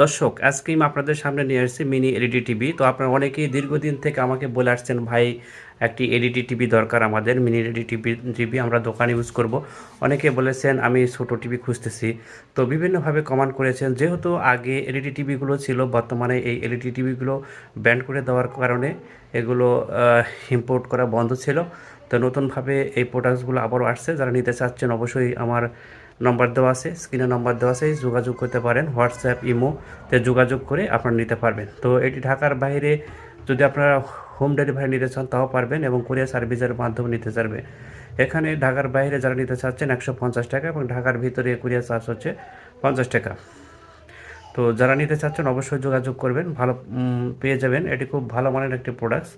দর্শক আজকেই আপনাদের সামনে নিয়ে আসছি মিনি এলইডি টিভি। তো আপনারা অনেকেই দীর্ঘদিন থেকে আমাকে বলে আসছেন, ভাই, একটি এলইডি টিভি দরকার আমাদের, মিনি এলইডি টিভি টিভি আমরা দোকানে ইউজ করব। অনেকে বলেছেন, আমি ছোটো টিভি খুঁজতেছি। তো বিভিন্নভাবে কমেন্ট করেছেন, যেহেতু আগে এলইডি টিভিগুলো ছিল, বর্তমানে এই এলইডি টিভিগুলো ব্যান করে দেওয়ার কারণে এগুলো ইম্পোর্ট করা বন্ধ ছিল। তো নতুনভাবে এই প্রোডাক্টসগুলো আবারও আসছে, যারা নিতে চাচ্ছেন অবশ্যই আমার নম্বর দেওয়া আছে, স্ক্রিনে নম্বর দেওয়া আছে, যোগাযোগ করতে পারেন, হোয়াটসঅ্যাপ ইমোতে যোগাযোগ করে আপনারা নিতে পারবেন। তো এটি ঢাকার বাইরে যদি আপনারা হোম ডেলিভারি নিতে চান, তাও পারবেন এবং কোরিয়ার সার্ভিসের মাধ্যমে নিতে পারবে। এখানে ঢাকার বাইরে যারা নিতে চাচ্ছেন, একশো পঞ্চাশ টাকা এবং ঢাকার ভিতরে কুরিয়ার চার্জ হচ্ছে পঞ্চাশ টাকা। তো যারা নিতে চাচ্ছেন, অবশ্যই যোগাযোগ করবেন, ভালো পেয়ে যাবেন। এটি খুব ভালো মানের একটি প্রোডাক্টস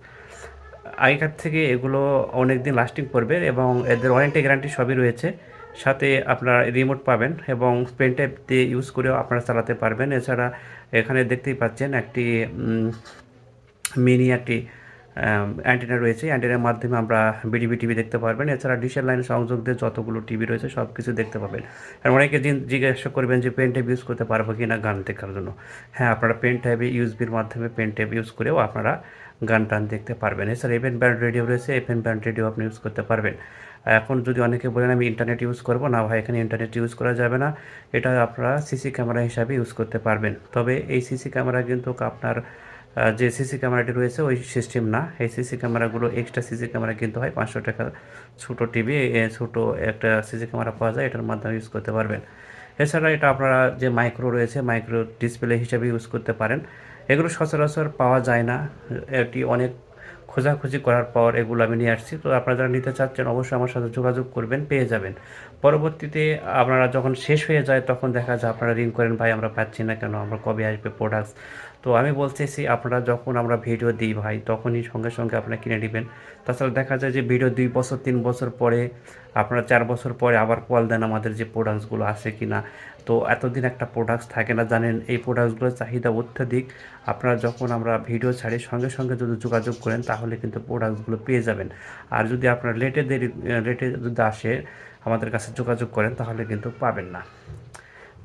আগেকার থেকে এগুলো অনেক দিন লাস্টিং করবে এবং এদের ওয়ারেন্টি গ্যারান্টি সবই রয়েছে। সাথে আপনারা রিমোট পাবেন এবং পেন টাইপ দিয়ে ইউজ করেও আপনারা চালাতে পারবেন। এছাড়া এখানে দেখতেই পাচ্ছেন একটি মিনি একটি অ্যান্টেনা রয়েছে। অ্যান্টেনার মাধ্যমে আমরা বিডিবি টিভি দেখতে পারবেন। এছাড়া ডিশের লাইন সংযোগ দিয়ে যতগুলো টিভি রয়েছে সব কিছু দেখতে পাবেন। আর অনেকে জিজ্ঞাসা করবেন যে পেন টাইপ ইউজ করতে পারব কি না গান দেখার জন্য। হ্যাঁ আপনারা পেন টাইপে ইউজবির মাধ্যমে পেন টাইপ ইউজ করেও আপনারা গান টান দেখতে পারবেন। এছাড়া এফএন ব্যান্ড রেডিও রয়েছে। এফএন ব্যান্ড রেডিও আপনি ইউজ করতে পারবেন। এখন যদি অনেকে বলেন আমি ইন্টারনেট ইউজ করব, না ভাই এখানে ইন্টারনেট ইউজ করা যাবে না, এটা আপনারা সিসি ক্যামেরা হিসাবে ইউজ করতে পারবেন। তবে এই সিসি ক্যামেরা কিন্তু আপনার যে সিসি ক্যামেরাটি রয়েছে ওই সিস্টেম না। এই সিসি ক্যামেরাগুলো এক্সট্রা সিসি ক্যামেরা কিনতে হয় পাঁচশো টাকা ছোটো টিভি ছোটো একটা সিসি ক্যামেরা পাওয়া যায়, এটার মাধ্যমে ইউজ করতে পারবেন। এছাড়া এটা আপনারা যে মাইক্রো রয়েছে মাইক্রো ডিসপ্লে হিসাবে ইউজ করতে পারেন। এগুলো সচরাচর পাওয়া যায় না। এটি অনেক খোঁজাখুঁজি করার পর এগুলো আমি নিয়ে আসছি। তো আপনারা যারা নিতে চাচ্ছেন অবশ্যই আমার সাথে যোগাযোগ করবেন, পেয়ে যাবেন। পরবর্তীতে আপনারা যখন শেষ হয়ে যায়, তখন দেখা যায় আপনারা রিং করেন, ভাই, আমরা পাচ্ছি না কেন? আমরা কবে আসবে প্রোডাক্টস তো আমি বলতেছি আপনারা যখন আমরা ভিডিও দিই ভাই, তখনই সঙ্গে সঙ্গে আপনারা কিনে নেবেন। তাছাড়া দেখা যায় যে ভিডিও দুই বছর, তিন বছর পরে, আপনারা চার বছর পরে আবার কল দেন আমাদের যে প্রোডাক্টসগুলো আছে কি না তো এতদিন একটা প্রোডাক্টস থাকে না, জানেন, এই প্রোডাক্টসগুলোর চাহিদা অত্যাধিক। আপনারা যখন আমরা ভিডিও ছাড়ি, সঙ্গে সঙ্গে যদি যোগাযোগ করেন, তাহলে কিন্তু প্রোডাক্টসগুলো পেয়ে যাবেন। আর যদি আপনারা লেটে দেরি, লেটে যদি আসে, আমাদের কাছে যোগাযোগ করেন, তাহলে কিন্তু পাবেন না।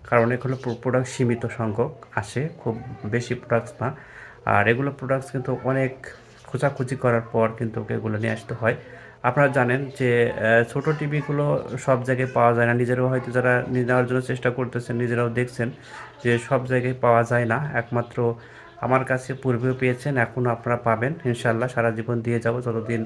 কারণ এগুলো প্রোডাক্ট সীমিত সংখ্যক, আসে খুব বেশি প্রোডাক্টস না। আর এগুলো প্রোডাক্টস কিন্তু অনেক খোঁজাখুঁজি করার পর কিন্তু এগুলো নিয়ে আসতে হয়। আপনারা জানেন যে ছোট টিভিগুলো সব জায়গায় পাওয়া যায় না। নিজেরাও হয়তো যারা নেওয়ার জন্য চেষ্টা করতেছেন, নিজেরাও দেখছেন যে সব জায়গায় পাওয়া যায় না। একমাত্র আমার কাছে পূর্বেও পেয়েছেন এখনও আপনারা পাবেন। ইনশাল্লাহ সারা জীবন দিয়ে যাব, যতদিন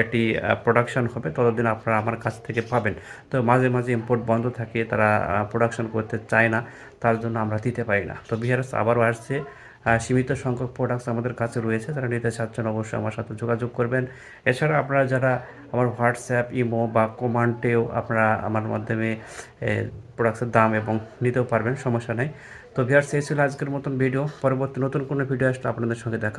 এটি প্রোডাকশন হবে, ততদিন আপনারা আমার কাছ থেকে পাবেন। তো মাঝে মাঝে ইম্পোর্ট বন্ধ থাকে, তারা প্রোডাকশন করতে চায় না, তার জন্য আমরা দিতে পারি না। তো বিহারাস আবারও আসছে সীমিত সংখ্যক প্রোডাক্টস আমাদের কাছে রয়েছে, যারা নিতে চাচ্ছেন অবশ্যই আমার সাথে যোগাযোগ করবেন। এছাড়া আপনারা যারা আমার হোয়াটসঅ্যাপ ইমো বা কমান্টেও আপনারা আমার মাধ্যমে প্রোডাক্টসের দাম এবং নিতেও পারবেন, সমস্যা নেই। তো ভিয়ার্স এই ছিল আজকের মতন ভিডিও পরবর্তী নতুন কোনো ভিডিও আসলে আপনাদের সঙ্গে দেখা